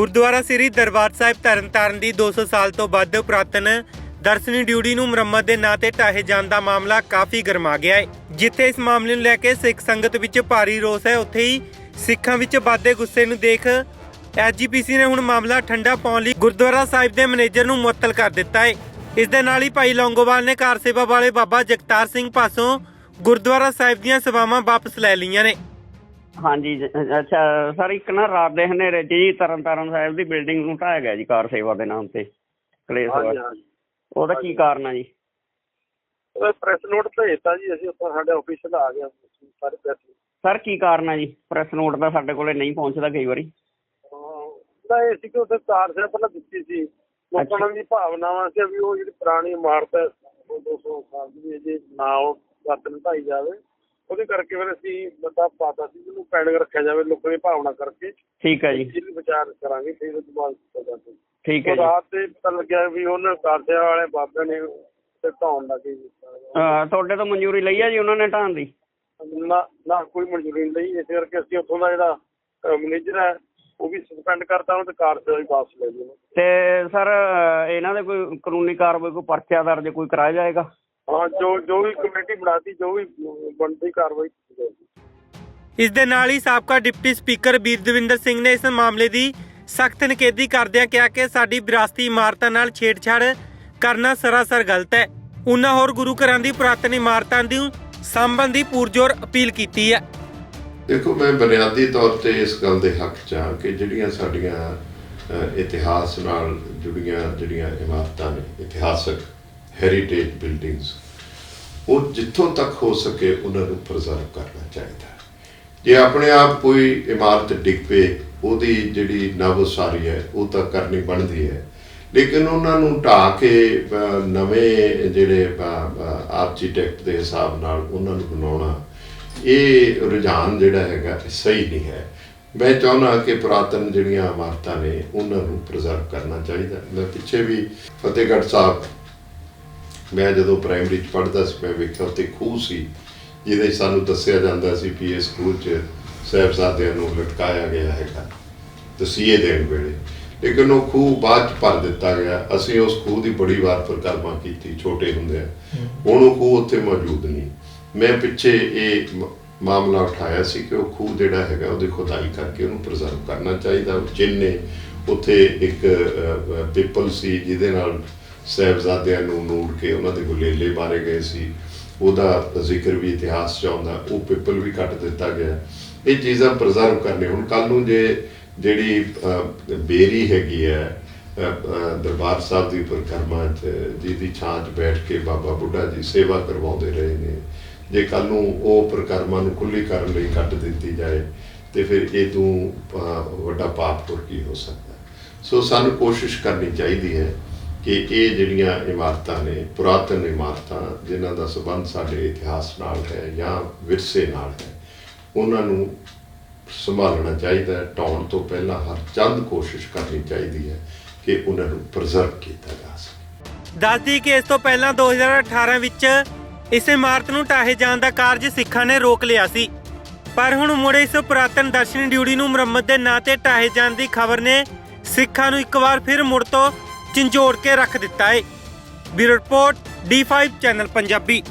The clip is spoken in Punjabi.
ਗੁਰਦੁਆਰਾ ਸ੍ਰੀ ਦਰਬਾਰ ਸਾਹਿਬ ਤਰਨਤਾਰਨ ਦੀ 200 ਸਾਲ ਤੋਂ ਵੱਧ ਪੁਰਾਤਨ ਦਰਸ਼ਨੀ ਡਿਊਟੀ ਨੂੰ ਮੁਰੰਮਤ ਦੇ ਨਾਂ ਤੇ ਢਾਹੇ ਜਾਣ ਦਾ ਮਾਮਲਾ ਕਾਫੀ ਗਰਮਾ ਗਿਆ ਹੈ। ਜਿੱਥੇ ਇਸ ਮਾਮਲੇ ਨੂੰ ਲੈ ਕੇ ਸਿੱਖ ਸੰਗਤ ਵਿੱਚ ਭਾਰੀ ਰੋਸ ਹੈ, ਉੱਥੇ ਹੀ ਸਿੱਖਾਂ ਵਿੱਚ ਵੱਧਦੇ ਗੁੱਸੇ ਨੂੰ ਦੇਖ ਐਸਜੀਪੀਸੀ ਨੇ ਹੁਣ ਮਾਮਲਾ ਠੰਡਾ ਪਾਉਣ ਲਈ ਗੁਰਦੁਆਰਾ ਸਾਹਿਬ ਦੇ ਮੈਨੇਜਰ ਨੂੰ ਮੁਅੱਤਲ ਕਰ ਦਿੱਤਾ ਹੈ। ਇਸ ਦੇ ਨਾਲ ਹੀ ਭਾਈ ਲੌਂਗੋਵਾਲ ਨੇ ਕਾਰ ਸੇਵਾ ਵਾਲੇ ਬਾਬਾ ਜਗਤਾਰ ਸਿੰਘ ਪਾਸੋਂ ਗੁਰਦੁਆਰਾ ਸਾਹਿਬ ਦੀਆਂ ਸੇਵਾਵਾਂ ਵਾਪਸ ਲੈ ਲਈਆਂ ਨੇ। ਹਾਂਜੀ ਅੱਛਾ ਸਰ ਇੱਕ ਨਾ ਰਾਤ ਦੇ ਹਨੇਰੇ 'ਚ ਜੀ ਤਰਨਤਾਰਨ ਸਾਹਿਬ ਦੀ ਬਿਲਡਿੰਗ ਨੂੰ ਢਾਇਆ ਗਿਆ ਜੀ ਕਾਰ ਸੇਵਾ ਦੇ ਨਾਮ ਤੇ ਕਲੇਸ਼ ਹਾਂਜੀ ਉਹਦਾ ਕੀ ਕਾਰਨ ਆ ਜੀ? ਉਹ ਪ੍ਰੈਸ ਨੋਟ ਭੇਜਤਾ ਜੀ ਅਸੀਂ ਉੱਥੋਂ ਸਾਡੇ ਆਫਿਸ ਦਾ ਆ ਗਿਆ ਸਾਰੇ ਪ੍ਰੈਸ ਸਰ ਕੀ ਕਾਰਨ ਆ ਜੀ? ਪ੍ਰੈਸ ਨੋਟ ਦਾ ਸਾਡੇ ਕੋਲੇ ਨਹੀਂ ਪਹੁੰਚਦਾ ਕਈ ਵਾਰੀ। ਉਹਦਾ ਇਹ ਸੀ ਕਿ ਉੱਥੇ ਕਾਰ ਸੇ ਪਹਿਲਾਂ ਦਿੱਤੀ ਸੀ। ਲੋਕਾਂ ਦੀ ਭਾਵਨਾਵਾਂ ਸੀ ਵੀ ਉਹ ਜਿਹੜੀ ਪੁਰਾਣੀ ਇਮਾਰਤ ਹੈ ਉਹ 200 ਸਾਲ ਦੀ ਜੇ ਨਾ ਉਹ ਵਰਤਨ ਢਾਈ ਜਾਵੇ। ਉਹਦੇ ਕਰਕੇ ਫਿਰ ਅਸੀਂ ਬੰਦਾ ਪਾਤਾ ਸੀ ਜਿਹਨੂੰ ਪੈਂਡਿੰਗ ਰੱਖਿਆ ਜਾਵੇ ਲੋਕਾਂ ਦੀ ਭਾਵਨਾ ਕਰਕੇ। ਠੀਕ ਹੈ ਜੀ। ਜਿਹਦੀ ਵਿਚਾਰ ਕਰਾਂਗੇ ਫਿਰ ਉਹ ਤੋਂ ਬਾਅਦ ਕੀਤਾ ਜਾਵੇ ਠੀਕ ਹੈ ਜੀ। ਰਾਤ ਤੇ ਪਤਾ ਲੱਗਿਆ ਵੀ ਉਹਨਾਂ ਕਾਰਸੇ ਵਾਲੇ ਬਾਬੇ ਨੇ ਤੇ ਢਾਉਣ ਲੱਗੇ ਜੀ। ਅਹ ਤੁਹਾਡੇ ਤੋਂ ਮਨਜ਼ੂਰੀ ਲਈ ਆ ਜੀ ਉਹਨਾਂ ਨੇ ਢਾਣ ਦੀ? ਨਾ ਨਾ ਕੋਈ ਮਨਜ਼ੂਰੀ ਨਹੀਂ ਲਈ ਇਸ ਕਰਕੇ ਅਸੀਂ ਉੱਥੋਂ ਦਾ ਜਿਹੜਾ ਮੈਨੇਜਰ ਹੈ ਉਹ ਵੀ ਸਸਪੈਂਡ ਕਰਤਾ ਉਹਨੂੰ ਤੇ ਕਾਰ ਤੇ ਵੀ ਵਾਪਸ ਲੈ ਲਈ। ਤੇ ਸਰ ਇਹਨਾਂ ਦੇ ਕੋਈ ਕਾਨੂੰਨੀ ਕਾਰਵਾਈ ਕੋਈ ਪਰਚਾ ਦਰਜ ਕੋਈ ਕਰਾਇਆ ਜਾਏਗਾ? ਹਾਂ ਜੋ ਜੋ ਵੀ ਕਮੇਟੀ ਬਣਾਤੀ ਜੋ ਵੀ ਬਣਦੀ ਕਾਰਵਾਈ ਕੀਤੀ ਜਾਏਗੀ ਇਸ ਦੇ ਨਾਲ ਹੀ ਸਾਬਕਾ ਡਿਪਟੀ ਸਪੀਕਰ ਬੀਰ ਦਵਿੰਦਰ ਸਿੰਘ ਨੇ ਇਸ ਮਾਮਲੇ ਦੀ ਸਖਤ ਨਿਖੇਧੀ ਕਰਦਿਆਂ ਕਿਹਾ ਕਿ ਸਾਡੀ ਵਿਰਾਸਤੀ ਇਮਾਰਤਾਂ ਨਾਲ ਛੇੜਛਾੜ ਕਰਨਾ ਸਰਾਸਰ ਗਲਤ ਹੈ। ਉਹਨਾਂ ਹੋਰ ਗੁਰੂ ਘਰਾਂ ਦੀ ਪੁਰਾਤਨ ਇਮਾਰਤਾਂ ਦੀ ਦੀ ਪੂਰਜੋਰ ਅਪੀਲ ਕੀਤੀ ਹੈ। ਦੇਖੋ ਮੈਂ ਬੁਨਿਆਦੀ ਤੌਰ ਤੇ ਇਸ ਗੱਲ ਦੇ ਹੱਕ 'ਚ ਹਾਂ ਕਿ ਜਿਹੜੀਆਂ ਸਾਡੀਆਂ ਇਤਿਹਾਸ ਨਾਲ ਜੁੜੀਆਂ ਜਿਹੜੀਆਂ ਇਮਾਰਤਾਂ ਨੇ ਇਤਿਹਾਸਕ ਹੈਰੀਟੇਜ ਬਿਲਡਿੰਗਸ ਉਹ ਜਿੱਥੋਂ ਤੱਕ ਹੋ ਸਕੇ ਉਹਨਾਂ ਨੂੰ ਪ੍ਰਜ਼ਰਵ ਕਰਨਾ ਚਾਹੀਦਾ ਜੇ ਆਪਣੇ ਆਪ ਕੋਈ ਇਮਾਰਤ ਡਿੱਗ ਪਏ, ਉਹਦੀ ਜਿਹੜੀ ਨਵਉਸਾਰੀ ਹੈ, ਉਹ ਤਾਂ ਕਰਨੀ ਬਣਦੀ ਹੈ। ਲੇਕਿਨ ਉਹਨਾਂ ਨੂੰ ਢਾਹ ਕੇ ਨਵੇਂ ਜਿਹੜੇ ਆਰਕੀਟੈਕਟ ਦੇ ਹਿਸਾਬ ਨਾਲ ਉਹਨਾਂ ਨੂੰ ਬਣਾਉਣਾ, ਇਹ ਰੁਝਾਨ ਜਿਹੜਾ ਹੈਗਾ ਸਹੀ ਨਹੀਂ ਹੈ। ਮੈਂ ਚਾਹੁੰਦਾ ਕਿ ਪੁਰਾਤਨ ਜਿਹੜੀਆਂ ਇਮਾਰਤਾਂ ਨੇ, ਉਹਨਾਂ ਨੂੰ ਪ੍ਰਜ਼ਰਵ ਕਰਨਾ ਚਾਹੀਦਾ। ਮੈਂ ਪਿੱਛੇ ਵੀ ਫਤਿਹਗੜ੍ਹ ਸਾਹਿਬ ਮੈਂ ਜਦੋਂ ਪ੍ਰਾਇਮਰੀ ਚ ਪੜ੍ਹਦਾ ਸੀ ਮੈਂ ਵੇਖਿਆ ਉੱਥੇ ਖੂਹ ਸੀ ਜਿਹਦੇ ਸਾਨੂੰ ਦੱਸਿਆ ਜਾਂਦਾ ਸੀ ਵੀ ਇਸ ਖੂਹ 'ਚ ਸਾਹਿਬਜ਼ਾਦਿਆਂ ਨੂੰ ਲਟਕਾਇਆ ਗਿਆ ਹੈਗਾ ਤਸੀਹੇ ਦੇਣ ਵੇਲੇ। ਲੇਕਿਨ ਉਹ ਖੂਹ ਬਾਅਦ ਚ ਭਰ ਦਿੱਤਾ ਗਿਆ। ਅਸੀਂ ਉਸ ਖੂਹ ਦੀ ਬੜੀ ਵਾਰ ਪਰਿਕਰਮਾ ਕੀਤੀ ਛੋਟੇ ਹੁੰਦੇ ਹੁਣ ਉਹ ਖੂਹ ਉੱਥੇ ਮੌਜੂਦ ਨਹੀਂ। ਮੈਂ ਪਿੱਛੇ ਇਹ ਮਾਮਲਾ ਉਠਾਇਆ ਸੀ ਕਿ ਉਹ ਖੂਹ ਜਿਹੜਾ ਹੈਗਾ ਉਹਦੀ ਖੁਦਾਈ ਕਰਕੇ ਉਹਨੂੰ ਪ੍ਰੀਜ਼ਰਵ ਕਰਨਾ ਚਾਹੀਦਾ। ਉਹ ਉੱਥੇ ਇੱਕ ਅ, ਸੀ ਜਿਹਦੇ ਨਾਲ ਸਾਹਿਬਜ਼ਾਦਿਆਂ ਨੂੰ ਨੂੜ ਕੇ ਉਹਨਾਂ ਦੇ ਗੁਲੇਲੇ ਮਾਰੇ ਗਏ ਸੀ। ਉਹਦਾ ਜ਼ਿਕਰ ਵੀ ਇਤਿਹਾਸ ਚ ਆਉਂਦਾ, ਉਹ ਪਿੱਪਲ ਵੀ ਕੱਟ ਦਿੱਤਾ ਗਿਆ। ਇਹ ਚੀਜ਼ਾਂ ਪ੍ਰੀਜ਼ਰਵ ਕਰਨੇ। ਹੁਣ ਕੱਲ ਨੂੰ ਜੇ ਜਿਹੜੀ ਬੇਰੀ ਹੈਗੀ ਹੈ ਦਰਬਾਰ ਸਾਹਿਬ ਦੀ ਪਰਿਕਰਮਾ ਚ, ਜਿਹਦੀ ਛਾਂ 'ਚ ਬੈਠ ਕੇ ਬਾਬਾ ਬੁੱਢਾ ਜੀ ਸੇਵਾ ਕਰਵਾਉਂਦੇ ਰਹੇ ਨੇ, ਜੇ ਕੱਲ ਨੂੰ ਉਹ ਪਰਿਕਰਮਾ ਨੂੰ ਖੁੱਲੀ ਕਰਨ ਲਈ ਕੱਟ ਦਿੱਤੀ ਜਾਏ, ਤੇ ਫਿਰ ਇਹ ਤੋਂ ਵੱਡਾ ਪਾਪ ਹੋਰ ਕੀ ਹੋ ਸਕਦਾ। ਸੋ ਸਾਨੂੰ ਕੋਸ਼ਿਸ਼ ਕਰਨੀ ਚਾਹੀਦੀ ਹੈ ਕਿ ਇਹ ਜਿਹੜੀਆਂ ਇਮਾਰਤਾਂ ਨੇ, ਪੁਰਾਤਨ ਇਮਾਰਤਾਂ, ਜਿਨ੍ਹਾਂ ਦਾ ਸੰਬੰਧ ਸਾਡੇ ਇਤਿਹਾਸ ਨਾਲ ਹੈ ਜਾਂ ਵਿਰਸੇ ਨਾਲ ਹੈ, ਉਹਨਾਂ ਨੂੰ ਸੰਭਾਲਣਾ ਚਾਹੀਦਾ ਹੈ, ਢਾਉਣ ਤੋਂ ਪਹਿਲਾਂ ਹਰ ਚੰਦ ਕੋਸ਼ਿਸ਼ ਕਰਨੀ ਚਾਹੀਦੀ ਹੈ ਕਿ ਉਹਨਾਂ ਨੂੰ ਪ੍ਰੀਜ਼ਰਵ ਕੀਤਾ ਜਾ ਸਕੇ। ਦੱਸਦੀ ਕਿ ਇਸ ਤੋਂ ਪਹਿਲਾਂ 2018 ਵਿੱਚ ਇਸ ਇਮਾਰਤ ਨੂੰ ਢਾਹੇ ਜਾਣ ਦਾ ਕਾਰਜ ਸਿੱਖਾਂ ਨੇ ਰੋਕ ਲਿਆ ਸੀ। ਪਰ ਹੁਣ ਮੁੜ ਇਸ ਪੁਰਾਤਨ ਦਰਸ਼ਨੀ ਡਿਊਟੀ ਨੂੰ ਮੁਰੰਮਤ ਦੇ ਨਾਂ ਤੇ ਢਾਹੇ ਜਾਣ ਦੀ ਖਬਰ ਨੇ ਸਿੱਖਾਂ ਨੂੰ ਇੱਕ ਵਾਰ ਫਿਰ ਮੁੜ ਤੋਂ ਝੰਜੋੜ ਕੇ ਰੱਖ ਦਿੱਤਾ ਹੈ bureau report D5 channel Punjabi.